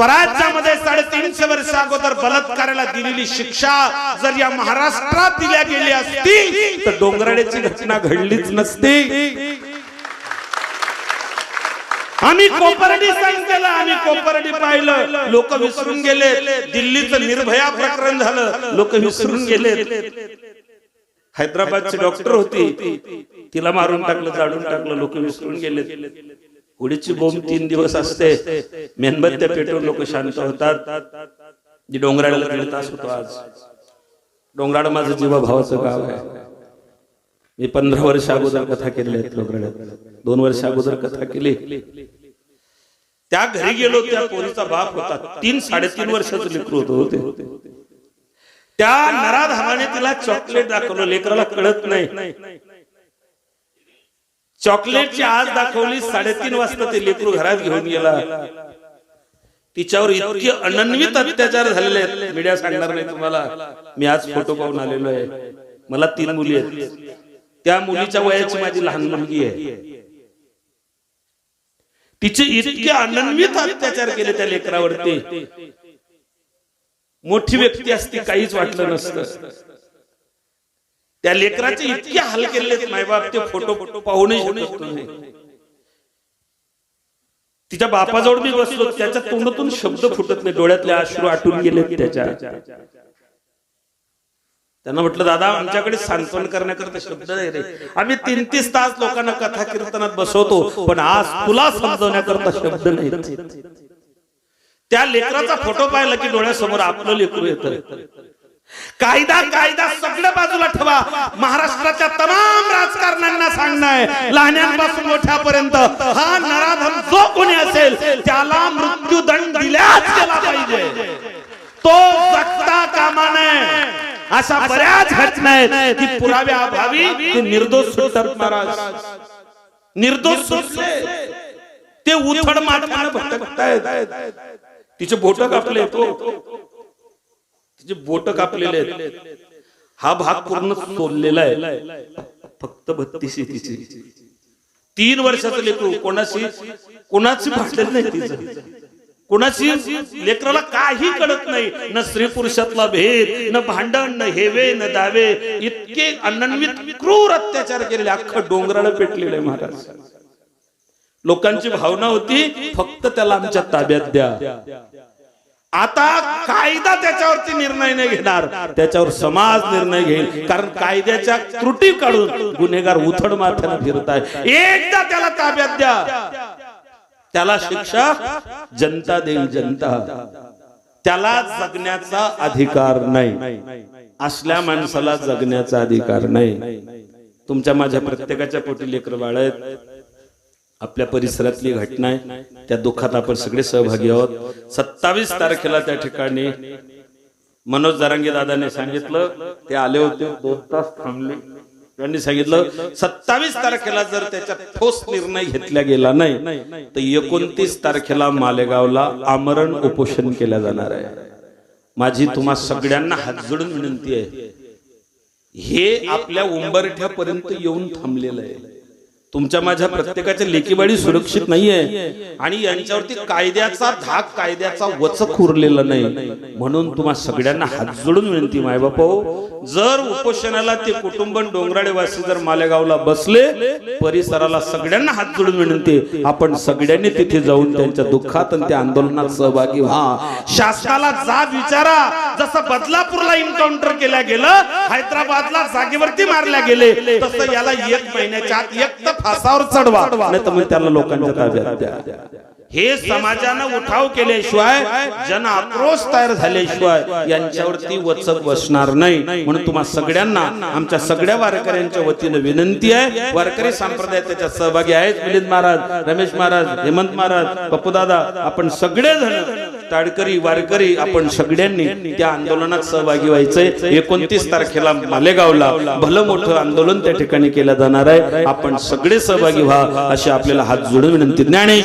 स्वराज्यामध्ये साडेतीनशे वर्ष अगोदर बलात्काराला दिलेली शिक्षा जर या महाराष्ट्रात दिल्या गेली असती तर डोंगराड्याची घटना घडलीच नसती. आम्ही कोपरडी सांगितलं आम्ही कोपरडी पाहिलं. लोक विसरून गेले. दिल्लीचं निर्भया प्रकरण झालं. लोक विसरून गेले हैदराबादची डॉक्टर होती. तिला मारून टाकलं जाडून टाकलं लोक विसरून गेले उडीची बोंब तीन दिवस असते. मेणबत्त्या पेटवून लोक शांत होतात. जी डोंगराळ्याला दीड तास होतो आज. डोंगराळ माझं जीवा भावाचं गाव आहे. मी पंधरा वर्ष अगोदर कथा केलेल्या आहेत डोंगराळ्यात दोन वर्ष अगोदर कथा केली. त्या घरी गेलो त्या पोरीचा बाप होता. तीन साडेतीन वर्षाचं लेकरू होतं. होते. त्या नराधामाने तिला चॉकलेट दाखवलं. लेकराला कळत नाही. चॉकलेटची आज दाखवली साडेतीन वाजता ते लेकरू घरात घेऊन गेला. तिच्यावर इतके अनन्वित अत्याचार झालेले आहेत. मीडिया सांगणार नाही तुम्हाला. मी आज फोटो पाहून आलेलो आहे. मला तीन मुली आहेत. त्या मुलीच्या वयाची माझी लहान मुलगी आहे. तिचे इतके अनन्वित अत्याचार केले त्या लेकरावरती. मोठी व्यक्ती असती काहीच वाटलं नसतं. त्या लेकराचे इतके हाल केले मायबाप ते फोटो फोटो पाहूनही शकत तुम्ही. तिच्या बापाजवळ मी बसलो त्याच्या तोंडातून शब्द फुटत नाही. डोळ्यातले अश्रू आटून गेले त्याच्या. त्यांना म्हटलं दादा आमच्याकडे सांत्वन करण्याकरता शब्द नाही रे. आम्ही तीन तीस तास लोकांना कथा कीर्तनात बसवतो पण आज तुला समजवण्याकरता शब्द नाही त्या लेकराचा फोटो पाहिला की डोळ्यासमोर आपलं लेकरू येतं. कायदा कायदा सगळं बाजूला ठेवा. महाराष्ट्राच्या तमाम राजकारण्यांना सांगणं आहे. लहान्यांपासून मोठ्यापर्यंत हा नराधम जो कोणी असेल त्याला मृत्यूदंड दिल्याच केला पाहिजे. तो जगता कामा नये. अशा बऱ्याच घटना आहेत. की पुराव्या अभावी ते निर्दोष सुटतात महाराज. निर्दोष सुटले. ते उथड माठानं भटकतायत. तिचे बोट कापले तो हो. त्याचे बोट कापलेले आहेत हा भाग पूर्ण सोललेला आहे. फक्त बत्तीस तिची तीन वर्षाचं लेकरू कोणाशी कोणाची भांडण नाही तिचं. कोणाची लेकराला काही कळत नाही. न स्त्री पुरुषातला भेद न भांडण न हेवे न दावे. इतके अनन्वित क्रूर अत्याचार केलेले अख्खं डोंगराला पेटलेले महाराज. लोकांची भावना होती फक्त त्याला आमच्या ताब्यात द्या. आता कायदा त्याच्यावरती निर्णय नाही घेणार. त्याच्यावर समाज निर्णय घेईल. कारण कायद्याच्या त्रुटी काढून गुन्हेगार उथड माथ्यानं फिरत आहे एकदा त्याला ताब्यात द्या. त्याला शिक्षा जनता देईल जनता. त्याला जगण्याचा अधिकार नाही. असल्या माणसाला जगण्याचा अधिकार नाही. तुमच्या माझ्या प्रत्येकाच्या पोटी लेकर बाळ आहेत. आपल्या परिसरातली घटना आहे. त्या दुःखात आपण सगळे सहभागी आहोत. सत्तावीस तारखेला त्या ठिकाणी मनोज जरांगे दादाने सांगितलं. ते आले होते. दोन तास थांबले. त्यांनी सांगितलं सत्तावीस तारखेला जर त्याच्यात ठोस निर्णय घेतला गेला नाही तर एकोणतीस तारखेला मालेगावला आमरण उपोषण केलं जाणार आहे. माझी तुम्हा सगळ्यांना हात जोडून विनंती आहे. हे आपल्या उंबरठ्यापर्यंत येऊन थांबलेलं आहे. तुमच्या माझ्या प्रत्येकाच्या लेकीबाडी सुरक्षित नाहीये. आणि यांच्यावरती कायद्याचा धाक कायद्याचा वचक उरलेला नाही. म्हणून तुम्हा सगळ्यांना हात जोडून विनंती मायबाप जर उपोषणाला ते कुटुंब डोंगराळेवासी जर मालेगावला बसले परिसराला सगळ्यांना हात जोडून विनंती आपण सगळ्यांनी तिथे जाऊन त्यांच्या दुःखात आणि त्या आंदोलनात सहभागी व्हा. शासनाला जाब विचारा. जसं बदलापूरला एन्काउंटर केल्या गेलं हैदराबादला जागेवरती मारल्या गेले. तसं याला एक महिन्याच्या आत एक फासावर चढवा. नाही तर मग त्याला लोकांच्या ताब्यात द्या. हे समाजानं उठाव केल्याशिवाय जन आक्रोश तयार झाल्याशिवाय यांच्यावरती वचक बसणार नाही. म्हणून तुम्हा सगळ्यांना आमच्या सगळ्या वारकऱ्यांच्या वतीनं विनंती आहे. वारकरी संप्रदाय त्याच्यात सहभागी आहेत. मिलिंद महाराज रमेश महाराज हेमंत महाराज पप्पूदादा आपण सगळे जण ताडकरी वारकरी आपण सगळ्यांनी त्या आंदोलनात सहभागी व्हायचंय. एकोणतीस तारखेला मालेगावला भलं मोठं आंदोलन त्या ठिकाणी केलं जाणार आहे. आपण सगळे सहभागी व्हा अशी आपल्याला हात जोडून विनंती. ज्ञाने